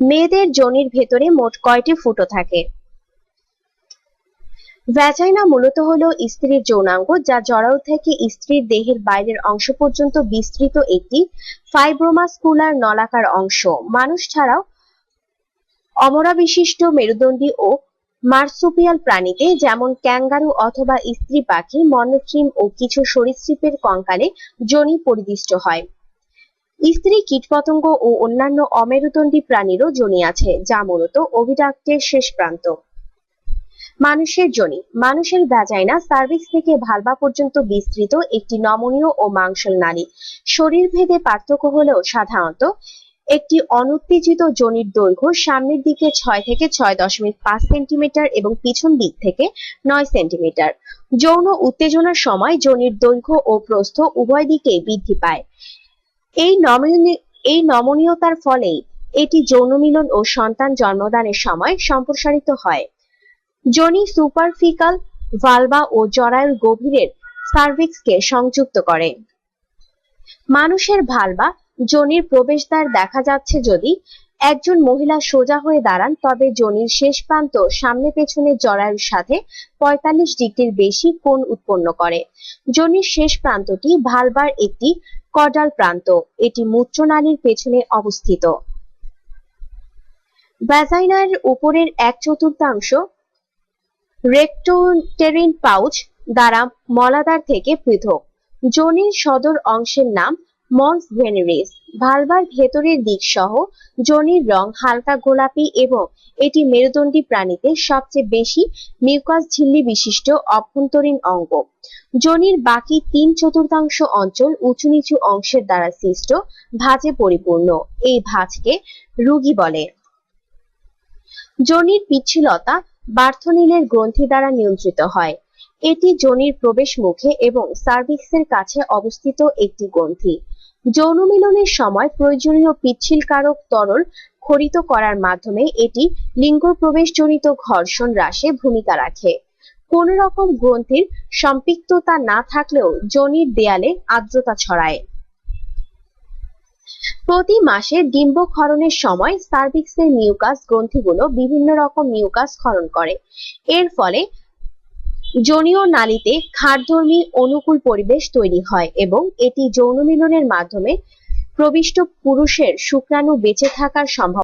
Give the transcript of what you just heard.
মেয়েদের যোনির ভেতরে মোট কয়টি ফুটো থাকে? ভ্যাজাইনা মূলত হলো স্ত্রীর যৌনাঙ্গ, যা জরায়ু থেকে স্ত্রীর দেহের বাইরের অংশ পর্যন্ত বিস্তৃত একটি ফাইব্রোমাস্কুলার নলাকার অংশ। মানুষ ছাড়াও অমরা বিশিষ্ট মেরুদণ্ডী ও মার্সুপিয়াল প্রাণীতে যেমন ক্যাঙ্গারু অথবা স্ত্রী পাখি মনস্ট্রিম ও কিছু সরীসৃপের কঙ্কালে যোনি পরিদিষ্ট হয়। স্ত্রী কীটপতঙ্গ ও অন্যান্য অমেরুদণ্ডী প্রাণীরও যোনি আছে, যা মূলত অভিডাক্টের শেষ প্রান্ত। মানুষের যোনি মানুষের ভ্যাজাইনা সার্ভিক্স থেকে ভালভা পর্যন্ত বিস্তৃত একটি নমনীয় ও মাংসল নালী। শরীর ভেদে পার্থক্য হলেও সাধারণত একটি অনুত্তেজিত যোনির দৈর্ঘ্য সামনের দিকে ছয় থেকে ছয় দশমিক পাঁচ সেন্টিমিটার এবং পিছন দিক থেকে নয় সেন্টিমিটার। যৌন উত্তেজনার সময় যোনির দৈর্ঘ্য ও প্রস্থ উভয় দিকেই বৃদ্ধি পায়। এই এই নমনীয়তার ফলেই এটি যৌন মিলন ও সন্তান জন্মদানের সময় সম্প্রসারিত হয়। যোনি সুপারফিকাল ভালভা ও জরায়ুর গভীরের সার্ভিক্সকে সংযুক্ত করে। মানুষের ভালভা যোনির প্রবেশদ্বার দেখা যাচ্ছে যদি একজন মহিলা সোজা হয়ে দাঁড়ান, তবে যোনির শেষ প্রান্ত সামনে পেছনে জরায়ুর সাথে পঁয়তাল্লিশ ডিগ্রির বেশি কোণ উৎপন্ন করে। যোনির শেষ প্রান্তটি ভালবার একটি কডাল প্রান্ত। এটি মূত্রনালীর পেছনে অবস্থিত। ভ্যাজাইনার উপরের এক চতুর্থাংশ রেক্টোটেরিন পাউচ দ্বারা মলাদার থেকে পৃথক। যোনির সদর অংশের নাম মন্স ভেনেরিস। ভালভার ভেতরের দিক সহ যোনির রং হালকা গোলাপি এবং এটি মেরুদণ্ডী প্রাণীতে সবচেয়ে বেশি মিউকাস ঝিল্লি বিশিষ্ট অভ্যন্তরীণ অঙ্গ। যোনির বাকি তিন চতুর্থাংশ অঞ্চল উঁচু নিচু অংশের দ্বারা সৃষ্ট ভাঁজে পরিপূর্ণ। এই ভাঁজকে রুগী বলে। যোনির পিচ্ছিলতা বার্থনিলের গ্রন্থি দ্বারা নিয়ন্ত্রিত হয়। এটি যোনির প্রবেশ মুখে এবং সার্ভিক্সের কাছে অবস্থিত একটি গ্রন্থি। যৌন মিলনের সময় প্রয়োজনীয় পিচ্ছিলকারক তরল খরিত করার মাধ্যমে এটি লিঙ্গ প্রবেশজনিত ঘর্ষণ হ্রাসে ভূমিকা রাখে। কোন রকম গ্রন্থির সম্পৃক্ততা না থাকলেও যোনির দেয়ালে আর্দ্রতা ছড়ায়। প্রতি মাসে ডিম্ব ক্ষরণের সময় সার্ভিক্সের মিউকাস গ্রন্থিগুলো বিভিন্ন রকম মিউকাস ক্ষরণ করে। এর ফলে যৌনীয় নালীতে ক্ষারধর্মী অনুকূল পরিবেশ তৈরি হয় এবং এটি যৌন মিলনের মাধ্যমে প্রবিষ্ট পুরুষের শুক্রাণু বেঁচে থাকার সম্ভাবনা